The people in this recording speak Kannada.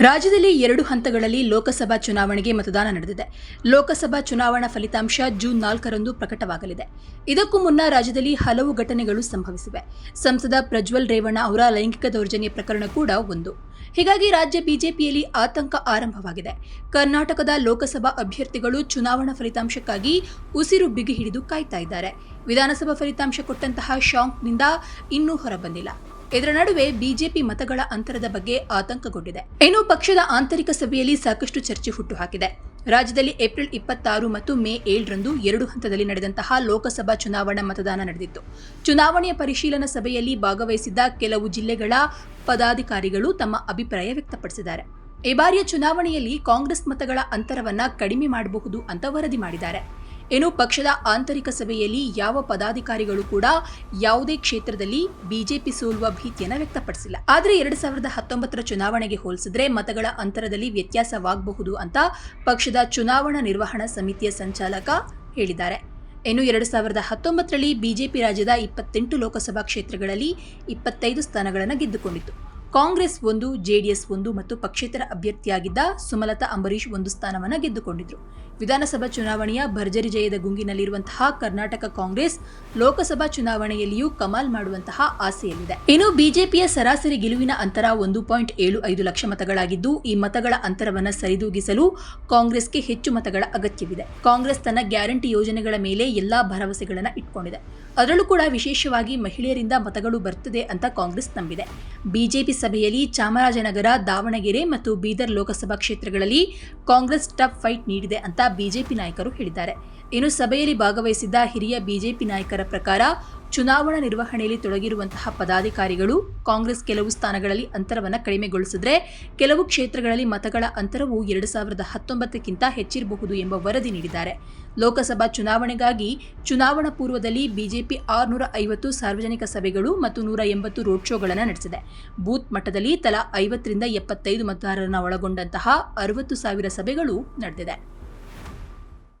ರಾಜ್ಯದಲ್ಲಿ ಎರಡು ಹಂತಗಳಲ್ಲಿ ಲೋಕಸಭಾ ಚುನಾವಣೆಗೆ ಮತದಾನ ನಡೆದಿದೆ. ಲೋಕಸಭಾ ಚುನಾವಣಾ ಫಲಿತಾಂಶ ಜೂನ್ ನಾಲ್ಕರಂದು ಪ್ರಕಟವಾಗಲಿದೆ. ಇದಕ್ಕೂ ಮುನ್ನ ರಾಜ್ಯದಲ್ಲಿ ಹಲವು ಘಟನೆಗಳು ಸಂಭವಿಸಿವೆ. ಸಂಸದ ಪ್ರಜ್ವಲ್ ರೇವಣ್ಣ ಅವರ ಲೈಂಗಿಕ ದೌರ್ಜನ್ಯ ಪ್ರಕರಣ ಕೂಡ ಒಂದು. ಹೀಗಾಗಿ ರಾಜ್ಯ ಬಿಜೆಪಿಯಲ್ಲಿ ಆತಂಕ ಆರಂಭವಾಗಿದೆ. ಕರ್ನಾಟಕದ ಲೋಕಸಭಾ ಅಭ್ಯರ್ಥಿಗಳು ಚುನಾವಣಾ ಫಲಿತಾಂಶಕ್ಕಾಗಿ ಉಸಿರು ಬಿಗಿ ಹಿಡಿದು ಕಾಯ್ತಾ ಇದ್ದಾರೆ. ವಿಧಾನಸಭಾ ಫಲಿತಾಂಶ ಕೊಟ್ಟಂತಹ ಶಾಂಕ್ನಿಂದ ಇನ್ನೂ ಹೊರಬಂದಿಲ್ಲ. ಇದರ ನಡುವೆ ಬಿಜೆಪಿ ಮತಗಳ ಅಂತರದ ಬಗ್ಗೆ ಆತಂಕಗೊಂಡಿದೆ. ಇನ್ನು ಪಕ್ಷದ ಆಂತರಿಕ ಸಭೆಯಲ್ಲಿ ಸಾಕಷ್ಟು ಚರ್ಚೆ ಹುಟ್ಟುಹಾಕಿದೆ. ರಾಜ್ಯದಲ್ಲಿ ಏಪ್ರಿಲ್ ಇಪ್ಪತ್ತಾರು ಮತ್ತು ಮೇ ಏಳರಂದು ಎರಡು ಹಂತದಲ್ಲಿ ನಡೆದಂತಹ ಲೋಕಸಭಾ ಚುನಾವಣಾ ಮತದಾನ ನಡೆದಿತ್ತು. ಚುನಾವಣೆಯ ಪರಿಶೀಲನಾ ಸಭೆಯಲ್ಲಿ ಭಾಗವಹಿಸಿದ್ದ ಕೆಲವು ಜಿಲ್ಲೆಗಳ ಪದಾಧಿಕಾರಿಗಳು ತಮ್ಮ ಅಭಿಪ್ರಾಯ ವ್ಯಕ್ತಪಡಿಸಿದ್ದಾರೆ. ಈ ಬಾರಿಯ ಚುನಾವಣೆಯಲ್ಲಿ ಕಾಂಗ್ರೆಸ್ ಮತಗಳ ಅಂತರವನ್ನ ಕಡಿಮೆ ಮಾಡಬಹುದು ಅಂತ ವರದಿ ಮಾಡಿದ್ದಾರೆ. ಇನ್ನು ಪಕ್ಷದ ಆಂತರಿಕ ಸಭೆಯಲ್ಲಿ ಯಾವ ಪದಾಧಿಕಾರಿಗಳು ಕೂಡ ಯಾವುದೇ ಕ್ಷೇತ್ರದಲ್ಲಿ ಬಿಜೆಪಿ ಸೋಲುವ ಭೀತಿಯನ್ನು ವ್ಯಕ್ತಪಡಿಸಿಲ್ಲ. ಆದರೆ ಎರಡ್ ಸಾವಿರದ ಹತ್ತೊಂಬತ್ತರ ಚುನಾವಣೆಗೆ ಹೋಲಿಸಿದ್ರೆ ಮತಗಳ ಅಂತರದಲ್ಲಿ ವ್ಯತ್ಯಾಸವಾಗಬಹುದು ಅಂತ ಪಕ್ಷದ ಚುನಾವಣಾ ನಿರ್ವಹಣಾ ಸಮಿತಿಯ ಸಂಚಾಲಕ ಹೇಳಿದ್ದಾರೆ. ಇನ್ನು ಎರಡು ಸಾವಿರದ ಹತ್ತೊಂಬತ್ತರಲ್ಲಿ ಬಿಜೆಪಿ ರಾಜ್ಯದ ಇಪ್ಪತ್ತೆಂಟು ಲೋಕಸಭಾ ಕ್ಷೇತ್ರಗಳಲ್ಲಿ ಇಪ್ಪತ್ತೈದು ಸ್ಥಾನಗಳನ್ನು ಗೆದ್ದುಕೊಂಡಿತ್ತು. ಕಾಂಗ್ರೆಸ್ ಒಂದು, ಜೆಡಿಎಸ್ ಒಂದು ಮತ್ತು ಪಕ್ಷೇತರ ಅಭ್ಯರ್ಥಿಯಾಗಿದ್ದ ಸುಮಲತಾ ಅಂಬರೀಶ್ ಒಂದು ಸ್ಥಾನವನ್ನು ಗೆದ್ದುಕೊಂಡಿದ್ರು. ವಿಧಾನಸಭಾ ಚುನಾವಣೆಯ ಭರ್ಜರಿ ಜಯದ ಗುಂಗಿನಲ್ಲಿರುವಂತಹ ಕರ್ನಾಟಕ ಕಾಂಗ್ರೆಸ್ ಲೋಕಸಭಾ ಚುನಾವಣೆಯಲ್ಲಿಯೂ ಕಮಾಲ್ ಮಾಡುವಂತಹ ಆಸೆಯಲ್ಲಿದೆ. ಇನ್ನು ಬಿಜೆಪಿಯ ಸರಾಸರಿ ಗೆಲುವಿನ ಅಂತರ ಒಂದು ಪಾಯಿಂಟ್ ಏಳು ಐದು ಲಕ್ಷ ಮತಗಳಾಗಿದ್ದು, ಈ ಮತಗಳ ಅಂತರವನ್ನು ಸರಿದೂಗಿಸಲು ಕಾಂಗ್ರೆಸ್ಗೆ ಹೆಚ್ಚು ಮತಗಳ ಅಗತ್ಯವಿದೆ. ಕಾಂಗ್ರೆಸ್ ತನ್ನ ಗ್ಯಾರಂಟಿ ಯೋಜನೆಗಳ ಮೇಲೆ ಎಲ್ಲಾ ಭರವಸೆಗಳನ್ನು ಇಟ್ಕೊಂಡಿದೆ. ಅದರಲ್ಲೂ ಕೂಡ ವಿಶೇಷವಾಗಿ ಮಹಿಳೆಯರಿಂದ ಮತಗಳು ಬರ್ತದೆ ಅಂತ ಕಾಂಗ್ರೆಸ್ ನಂಬಿದೆ. ಬಿಜೆಪಿ ಸಭೆಯಲ್ಲಿ ಚಾಮರಾಜನಗರ, ದಾವಣಗೆರೆ ಮತ್ತು ಬೀದರ್ ಲೋಕಸಭಾ ಕ್ಷೇತ್ರಗಳಲ್ಲಿ ಕಾಂಗ್ರೆಸ್ ಟಫ್ ಫೈಟ್ ನೀಡಿದೆ ಅಂತ ಬಿಜೆಪಿ ನಾಯಕರು ಹೇಳಿದ್ದಾರೆ. ಇನ್ನು ಸಭೆಯಲ್ಲಿ ಭಾಗವಹಿಸಿದ್ದ ಹಿರಿಯ ಬಿಜೆಪಿ ನಾಯಕರ ಪ್ರಕಾರ ಚುನಾವಣಾ ನಿರ್ವಹಣೆಯಲ್ಲಿ ತೊಡಗಿರುವಂತಹ ಪದಾಧಿಕಾರಿಗಳು ಕಾಂಗ್ರೆಸ್ ಕೆಲವು ಸ್ಥಾನಗಳಲ್ಲಿ ಅಂತರವನ್ನು ಕಡಿಮೆಗೊಳಿಸಿದ್ರೆ ಕೆಲವು ಕ್ಷೇತ್ರಗಳಲ್ಲಿ ಮತಗಳ ಅಂತರವು ಎರಡು ಸಾವಿರದ ಹತ್ತೊಂಬತ್ತಕ್ಕಿಂತ ಹೆಚ್ಚಿರಬಹುದು ಎಂಬ ವರದಿ ನೀಡಿದ್ದಾರೆ. ಲೋಕಸಭಾ ಚುನಾವಣೆಗಾಗಿ ಚುನಾವಣಾ ಪೂರ್ವದಲ್ಲಿ ಬಿಜೆಪಿ ಆರುನೂರ ಐವತ್ತು ಸಾರ್ವಜನಿಕ ಸಭೆಗಳು ಮತ್ತು ನೂರ ಎಂಬತ್ತು ರೋಡ್ ಶೋಗಳನ್ನು ನಡೆಸಿದೆ. ಬೂತ್ ಮಟ್ಟದಲ್ಲಿ ತಲಾ ಐವತ್ತರಿಂದ ಎಪ್ಪತ್ತೈದು ಮತದಾರರನ್ನು ಒಳಗೊಂಡಂತಹ ಅರವತ್ತು ಸಾವಿರ ಸಭೆಗಳು ನಡೆದಿದೆ.